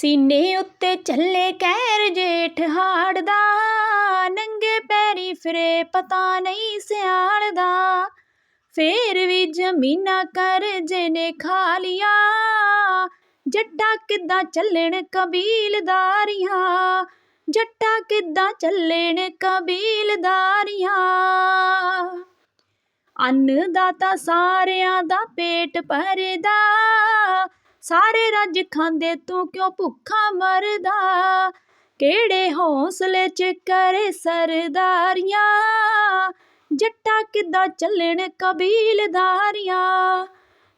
ਸੀਨੇ ਉੱਤੇ ਚੱਲੇ ਕਹਿਰ ਜੇਠ ਹਾੜ ਦਾ ਨੰਗੇ ਪੈਰੀ ਫਿਰੇ ਪਤਾ ਨਹੀਂ ਸਿਆਲ ਦਾ ਫੇਰ ਵੀ ਜ਼ਮੀਨਾਂ ਕਰਜ਼ੇ ਨੇ ਖਾ ਲਿਆ, ਜੱਟਾ ਕਿੱਦਾਂ ਚੱਲਣ ਕਬੀਲਦਾਰੀਆਂ? ਜੱਟਾ ਕਿੱਦਾਂ ਚੱਲਣ ਕਬੀਲਦਾਰੀਆਂ? ਅੰਨ ਅੰਨਦਾਤਾ ਸਾਰਿਆਂ ਦਾ ਪੇਟ ਭਰਦਾ ਸਾਰੇ ਰੱਜ ਖਾਂਦੇ, ਤੂੰ ਕਿਉਂ ਭੁੱਖਾ ਮਰਦਾ? ਕਿਹੜੇ ਹੌਸਲੇ ਚ ਕਰੇ ਸਰਦਾਰੀਆਂ? ਜੱਟਾ ਕਿੱਦਾਂ ਚੱਲਣ ਕਬੀਲਦਾਰੀਆਂ?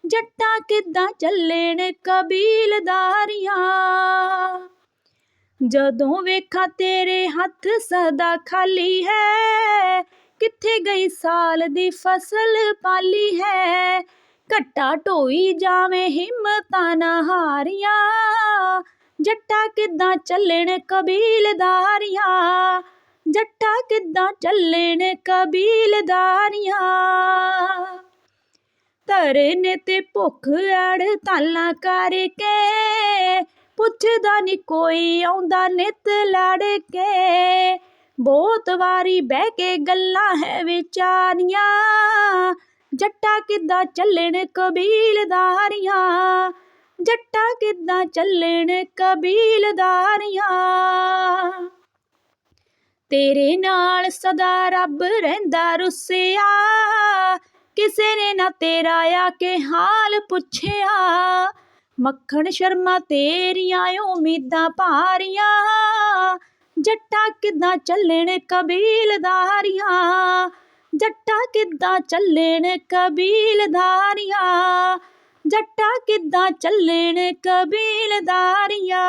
ਜੱਟਾ ਕਿੱਦਾਂ ਚੱਲਣ ਕਬੀਲਦਾਰੀਆਂ? ਜਦੋਂ ਵੇਖਾਂ ਤੇਰੇ ਹੱਥ ਸਦਾ ਖਾਲੀ ਹੈ, ਕਿੱਥੇ ਗਈ ਸਾਲ ਦੀ ਫਸਲ ਪਾਲੀ ਹੈ? ਘੱਟਾ ਢੋਈ ਜਾਵੇਂ ਹਿੰਮਤਾਂ ਨਾ ਹਾਰੀਆਂ। ਜੱਟਾ ਕਿੱਦਾਂ ਚੱਲਣ ਕਬੀਲਦਾਰੀਆਂ? ਜੱਟਾ ਕਿੱਦਾਂ ਚੱਲਣ ਕਬੀਲਦਾਰੀਆਂ? ਧਰਨੇ ਤੇ ਭੁੱਖ ਅੜ ਤਾਲਾਂ ਕਰਕੇ। ਪੁੱਛਦਾ ਨੀ ਕੋਈ, ਆਉਂਦਾ ਨਿਤ ਲੜ ਕੇ ਬਹੁਤ ਵਾਰੀ ਬਹਿ ਕੇ ਗੱਲਾਂ ਹੈ ਵਿਚਾਰੀਆਂ। ਜੱਟਾ ਕਿੱਦਾਂ ਚੱਲਣ ਕਬੀਲਦਾਰੀਆਂ? ਜੱਟਾ ਕਿੱਦਾਂ ਚੱਲਣ ਕਬੀਲਦਾਰੀਆਂ? ਤੇਰੇ ਨਾਲ ਸਦਾ ਰੱਬ ਰਹਿੰਦਾ ਰੁੱਸਿਆ। ਕਿਸੇ ਨੇ ਨਾ ਤੇਰਾ ਆ ਕੇ ਹਾਲ ਪੁੱਛਿਆ। ਮੱਖਣ ਸ਼ਰਮਾ ਤੇਰੀਆਂ ਉਮੀਦਾਂ ਭਾਰੀਆਂ। ਜੱਟਾ ਕਿੱਦਾਂ ਚੱਲਣ ਕਬੀਲਦਾਰੀਆਂ? ਜੱਟਾ ਕਿੱਦਾਂ ਚੱਲਣ ਕਬੀਲਦਾਰੀਆਂ? ਜੱਟਾ ਕਿੱਦਾਂ ਚੱਲਣ ਕਬੀਲਦਾਰੀਆਂ?